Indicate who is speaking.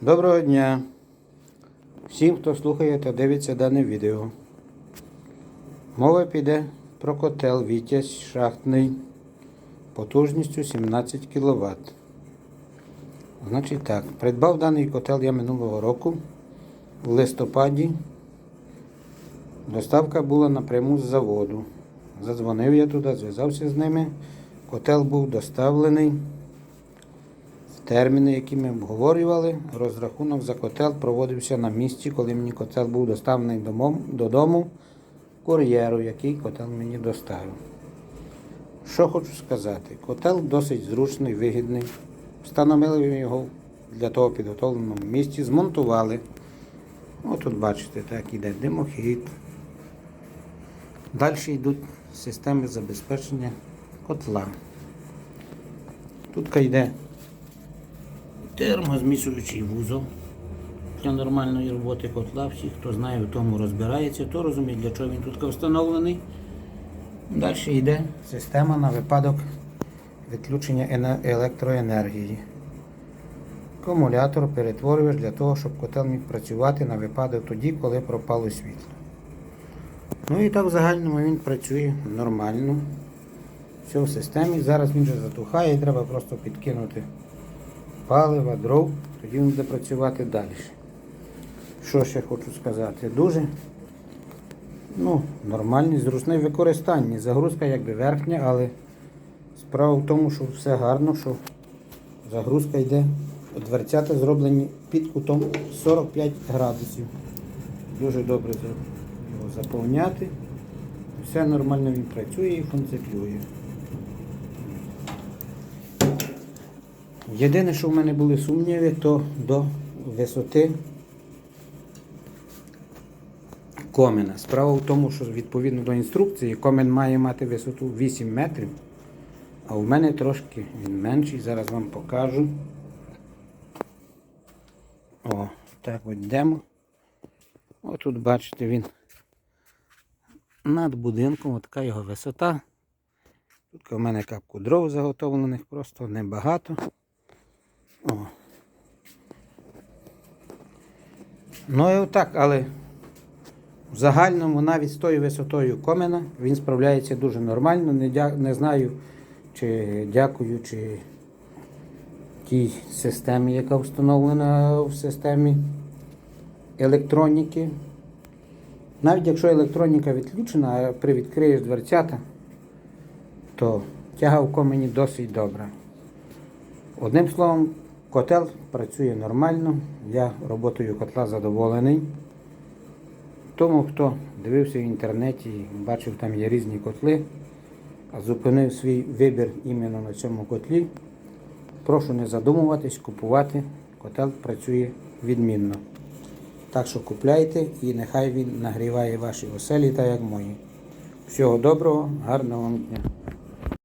Speaker 1: Доброго дня всім, хто слухає та дивиться дане відео. Мова піде про котел Вітязь шахтний потужністю 17 кВт. Значить так, придбав даний котел я минулого року в листопаді. Доставка була напряму з заводу. Задзвонив я туди, зв'язався з ними. Котел був доставлений в терміни, які ми обговорювали. Розрахунок за котел проводився на місці, коли мені котел був доставлений додому кур'єру, який котел мені доставив. Що хочу сказати, котел досить зручний, вигідний. Встановили його для того підготовленому місці, змонтували. Ось тут бачите, так іде димохід. Далі йдуть системи забезпечення котла. Тут йде термозмішуючий вузол для нормальної роботи котла. Всі, хто знає, в тому розбирається, то розуміє, для чого він тут встановлений. Далі йде система на випадок відключення електроенергії. Акумулятор перетворюєш для того, щоб котел міг працювати на випадок тоді, коли пропало світло. Ну і так в загальному він працює нормально. Все в системі. Зараз він вже затухає, треба просто підкинути палива, дров, тоді він буде працювати далі. Що ще хочу сказати? Дуже ну, нормальний, зручний використання. Загрузка якби верхня, але справа в тому, що все гарно, що загрузка йде. Дверцята зроблені під кутом 45 градусів. Дуже добре його заповняти. Все нормально він працює і функціонує. Єдине, що в мене були сумніви, то до висоти комена. Справа в тому, що відповідно до інструкції комен має мати висоту 8 метрів, а у мене трошки він менший. Зараз вам покажу. О, так от йдемо. О, тут бачите, він над будинком, така його висота. Тут у мене капку дров заготовлених, просто небагато. О. Ну і отак, але в загальному навіть з тою висотою комена він справляється дуже нормально. Не, дя... не знаю, чи дякуючи тій системі, яка встановлена в системі електроніки. Навіть якщо електроніка відключена, а привідкриєш дверцята, то тяга в комені досить добра. Одним словом, котел працює нормально, я роботою котла задоволений. Тому, хто дивився в інтернеті бачив, там є різні котли, а зупинив свій вибір іменно на цьому котлі, прошу не задумуватись, купувати. Котел працює відмінно. Так що купляйте і нехай він нагріває ваші оселі, так як мої. Всього доброго, гарного вам дня.